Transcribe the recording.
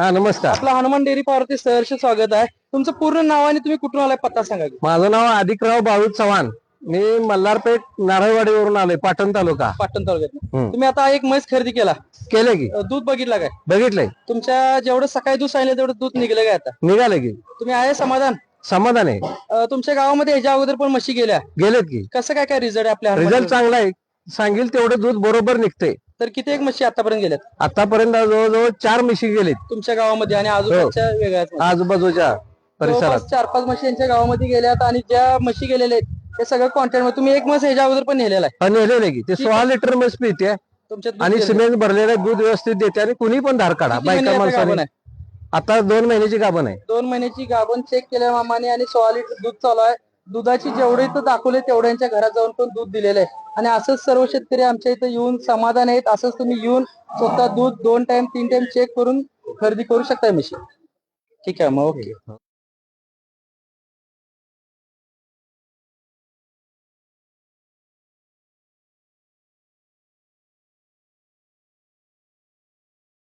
हा नमस्कार. आपलं हनुमान डेअरी पावरती सहर्ष स्वागत आहे. तुमचं पूर्ण नाव आणि तुम्ही कुठून आलाय पत्ता सांगा की. माझं नाव अधिकराव बाळू चव्हाण. मी मल्हारपेठ नारळवाडीवरून आलोय पाटण तालुका. पाटण तालुक्यात. हम्म. तुम्ही आता एक म्हैस खरेदी केला. केलं की. अं, दूध बघितला काय? बघितलंय. तुमच्या जेवढं सकाळी दूध सांगितलं तेवढं दूध निघलं काय आता? निघालं की. तुम्ही आहे समाधान? समाधान आहे. अं, तुमच्या गावामध्ये ह्याच्या अगोदर पण म्हशी गेल्या. गेलेत की. कसं काय काय रिझल्ट आपल्या हनुमान रिझल्ट? चांगला आहे. सांगेल तेवढं दूध बरोबर निघते तर किती एक म्हशी आतापर्यंत गेल्यात? आतापर्यंत जवळजवळ चार म्हशी गेलेत. तुमच्या गावामध्ये आणि आजूबाजूच्या वेगळ्या आहेत. आजूबाजूच्या परिसरात. जवळपास चार पाच म्हशी यांच्या गावामध्ये गेल्यात आणि ज्या म्हशी गेलेल्या आहेत ते सगळं कॉन्टॅक्टमध्ये तुम्ही एक म्हस ह्याच्या अगोदर पण नेलेला आहे. आणि नेलेले की. ते सोळा लिटर म्हस पिते तुमच्या दूध आणि. सिमेंट भरलेलं दूध व्यवस्थित देते आणि कुणी पण धार काढा. किती बायका गाभण माणसाने आहे? आता दोन महिन्याची गाभण आहे. दोन महिन्याची गाभण चेक केल्या मामाने आणि सोळा लिटर दूध चालू आहे. दुधाची जेवढे इथं दाखवले तेवढ्यांच्या घरात जाऊन पण दूध दिलेलं आहे. आणि असंच सर्व शेतकरी आमच्या इथं येऊन समाधान आहेत असंच तुम्ही येऊन स्वतः दूध दोन टाइम तीन टाइम चेक करून खरेदी करू शकताय मशीन ठीक आहे मग ओके